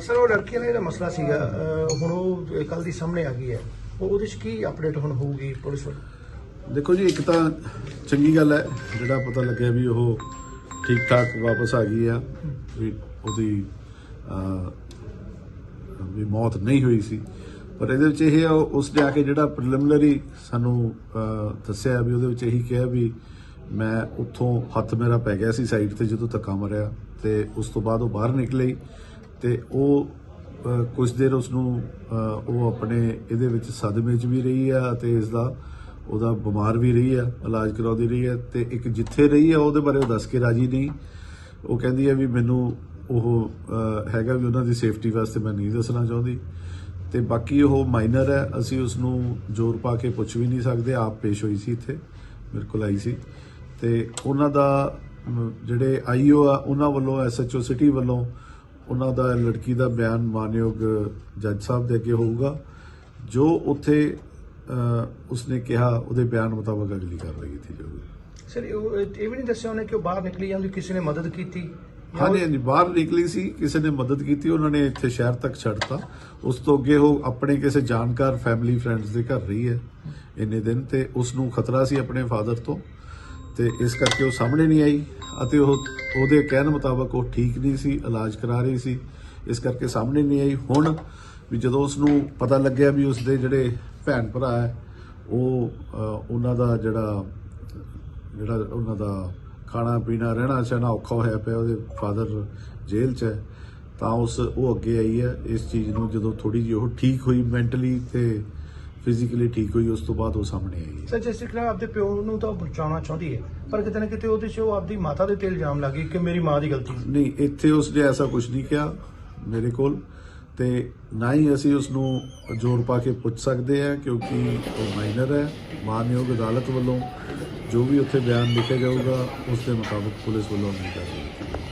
Sir ਉਹ ਲੜਕੀਆਂ ਦਾ ਜਿਹੜਾ ਮਸਲਾ ਸੀਗਾ ਅਹ ਹੁਣ ਉਹ ਕੱਲ ਦੀ ਸਾਹਮਣੇ ਆ ਗਈ ਹੈ। ਉਹ ਉਹਦੇ 'ਚ ਕੀ ਅਪਡੇਟ ਹੁਣ ਹੋਊਗੀ ਪੁਲਿਸ ਵੱਲੋਂ? ਦੇਖੋ ਜੀ ਇੱਕ ਤਾਂ ਚੰਗੀ ਗੱਲ ਹੈ ਜਿਹੜਾ ਪਤਾ ਲੱਗਿਆ ਵੀ ਉਹ ਠੀਕ ਠਾਕ ਵਾਪਸ ਆ ਗਈ ਆ ਵੀ ਉਹਦੀ ਅਹ, ਵੀ ਮੌਤ ਨਹੀਂ ਹੋਈ ਸੀ। ਪਰ ਇਹਦੇ ਵਿੱਚ ਇਹ ਆ ਉਸ ਜਾ ਕੇ ਜਿਹੜਾ ਪ੍ਰੀਲਿਮਿਨਰੀ ਸਾਨੂੰ ਅਹ, ਦੱਸਿਆ ਵੀ ਉਹਦੇ ਵਿੱਚ ਇਹੀ ਕਿਹਾ ਵੀ ਮੈਂ ਉੱਥੋਂ ਹੱਥ ਮੇਰਾ ਪੈ ਗਿਆ ਸੀ ਸਾਈਡ ਤੇ ਜਦੋਂ ਧੱਕਾ ਮਰਿਆ ਤੇ ਉਸ ਤੋਂ ਬਾਅਦ ਉਹ ਬਾਹਰ ਨਿਕਲੀ। ਤੇ ਉਹ ਅਹ, ਕੁਝ ਦੇਰ ਉਸ ਨੂੰ ਉਹ ਆਪਣੇ ਇਹਦੇ ਵਿੱਚ ਸਦਮੇ 'ਚ ਵੀ ਰਹੀ ਆ ਤੇ ਇਸ ਦਾ ਉਹਦਾ ਬਿਮਾਰ ਵੀ ਰਹੀ ਆ ਇਲਾਜ ਕਰਾਉਂਦੀ ਰਹੀ ਆ ਤੇ ਇੱਕ ਜਿੱਥੇ ਰਹੀ ਆ ਉਹਦੇ ਬਾਰੇ ਉਹ ਦੱਸ ਕੇ ਰਾਜੀ ਨਹੀਂ। ਉਹ ਕਹਿੰਦੀ ਆ ਵੀ ਮੈਨੂੰ ਉਹ ਹੈਗਾ ਵੀ ਉਹਨਾਂ ਦੀ ਸੇਫਟੀ ਵਾਸਤੇ ਮੈਂ ਨਹੀਂ ਦੱਸਣਾ ਚਾਹੁੰਦੀ। ਤੇ ਬਾਕੀ ਉਹ ਮਾਈਨਰ ਹੈ ਅਸੀਂ ਉਸ ਨੂੰ ਜ਼ੋਰ ਪਾ ਕੇ ਪੁੱਛ ਵੀ ਨਹੀਂ ਸਕਦੇ ਆਪ ਪੇਸ਼ ਹੋਈ ਸੀ ਇੱਥੇ ਮੇਰੇ ਕੋਲ ਆਈ ਸੀ। ਤੇ ਉਹਨਾਂ ਦਾ ਅਮ, ਜਿਹੜੇ ਆਈਓ ਆ ਉਹਨਾਂ ਵੱਲੋਂ ਐਸਐਚਓ ਸਿਟੀ ਵੱਲੋਂ ਉਹਨਾਂ ਦਾ ਲੜਕੀ ਦਾ ਬਿਆਨ ਮਾਨਯੋਗ ਜੱਜ ਸਾਹਿਬ ਦੇ ਅੱਗੇ ਹੋਊਗਾ ਜੋ ਉੱਥੇ ਉਸਨੇ ਕਿਹਾ ਉਹਦੇ ਬਿਆਨ ਮੁਤਾਬਕ ਅਗਲੀ ਕਾਰਵਾਈ ਕੀਤੀ ਜਾਊਗੀ। ਸਰ ਇਹ ਵੀ ਨਹੀਂ ਦੱਸਿਆ ਉਹਨੇ ਕਿ ਉਹ ਬਾਹਰ ਨਿਕਲੀ ਜਾਂਦੀ ਕਿਸੇ ਨੇ ਮਦਦ ਕੀਤੀ? ਜਾਂ ਹਾਂਜੀ ਹਾਂਜੀ ਬਾਹਰ ਨਿਕਲੀ ਸੀ ਕਿਸੇ ਨੇ ਮਦਦ ਕੀਤੀ ਉਹਨਾਂ ਨੇ ਇੱਥੇ ਸ਼ਹਿਰ ਤੱਕ ਛੱਡਤਾ। ਉਸ ਤੋਂ ਅੱਗੇ ਉਹ ਆਪਣੇ ਕਿਸੇ ਜਾਣਕਾਰ ਫੈਮਿਲੀ ਫਰੈਂਡਸ ਦੇ ਘਰ ਰਹੀ ਹੈ ਇੰਨੇ ਦਿਨ ਤੇ ਉਸ ਨੂੰ ਖਤਰਾ ਸੀ ਆਪਣੇ ਫਾਦਰ ਤੋਂ ਤੇ ਇਸ ਕਰਕੇ ਉਹ ਸਾਹਮਣੇ ਨਹੀਂ ਆਈ। ਅਤੇ ਉਹ, ਉਹਦੇ ਕਹਿਣ ਮੁਤਾਬਕ ਉਹ ਠੀਕ ਨਹੀਂ ਸੀ, ਇਲਾਜ ਕਰਾ ਰਹੀ ਸੀ। ਇਸ ਕਰਕੇ ਸਾਹਮਣੇ ਨਹੀਂ ਆਈ। ਹੁਣ ਵੀ ਜਦੋਂ ਉਸ ਨੂੰ ਪਤਾ ਲੱਗਿਆ ਵੀ ਉਸ ਦੇ ਜਿਹੜੇ ਭੈਣ ਭਰਾ ਹੈ, ਉਹ ਉਹਨਾਂ ਦਾ ਜਿਹੜਾ ਜਿਹੜਾ ਉਹਨਾਂ ਦਾ ਖਾਣਾ ਪੀਣਾ, ਰਹਿਣਾ ਸਹਿਣਾ ਔਖਾ ਹੋਇਆ ਪਿਆ, ਉਹਦੇ ਫਾਦਰ ਜੇਲ੍ਹ 'ਚ ਹੈ, ਤਾਂ ਉਸ, ਉਹ ਅੱਗੇ ਆਈ ਹੈ। ਇਸ ਚੀਜ਼ ਨੂੰ ਜਦੋਂ ਥੋੜੀ ਜਿਹੀ ਉਹ ਠੀਕ ਹੋਈ, ਮੈਂਟਲੀ ਤੇ ਫਿਜ਼ੀਕਲੀ ਠੀਕ ਹੋਈ ਉਸ ਤੋਂ ਬਾਅਦ ਉਹ ਸਾਹਮਣੇ ਆਈ। ਹੈ ਸਰ ਜਿਸ ਤਰ੍ਹਾਂ ਆਪਦੇ ਪਿਓ ਨੂੰ ਤਾਂ ਬਚਾਉਣਾ ਚਾਹੁੰਦੀ ਹੈ ਪਰ ਕਿਤੇ ਨਾ ਕਿਤੇ ਉਹਦੇ 'ਚ ਉਹ ਆਪਦੀ ਮਾਤਾ ਦੇ ਤੇ ਇਲਜ਼ਾਮ ਲੱਗੀ ਕਿ ਮੇਰੀ ਮਾਂ ਦੀ ਗਲਤੀ ਸੀ ਨਹੀਂ ਇੱਥੇ ਉਸਨੇ ਐਸਾ ਕੁਝ ਨਹੀਂ ਕਿਹਾ ਮੇਰੇ ਕੋਲ ਤੇ ਨਾ ਹੀ ਅਸੀਂ ਉਸ ਨੂੰ ਜ਼ੋਰ ਪਾ ਕੇ ਪੁੱਛ ਸਕਦੇ ਆ ਕਿਉਂਕਿ ਉਹ ਮਾਈਨਰ ਹੈ ਮਾਨਯੋਗ ਅਦਾਲਤ ਵੱਲੋਂ ਜੋ ਵੀ ਉੱਥੇ ਬਿਆਨ ਲਿਖਿਆ ਜਾਊਗਾ ਉਸ ਦੇ ਮੁਤਾਬਕ ਪੁਲਿਸ ਵੱਲੋਂ ਨਹੀਂ ਕਰ ਰਹੀ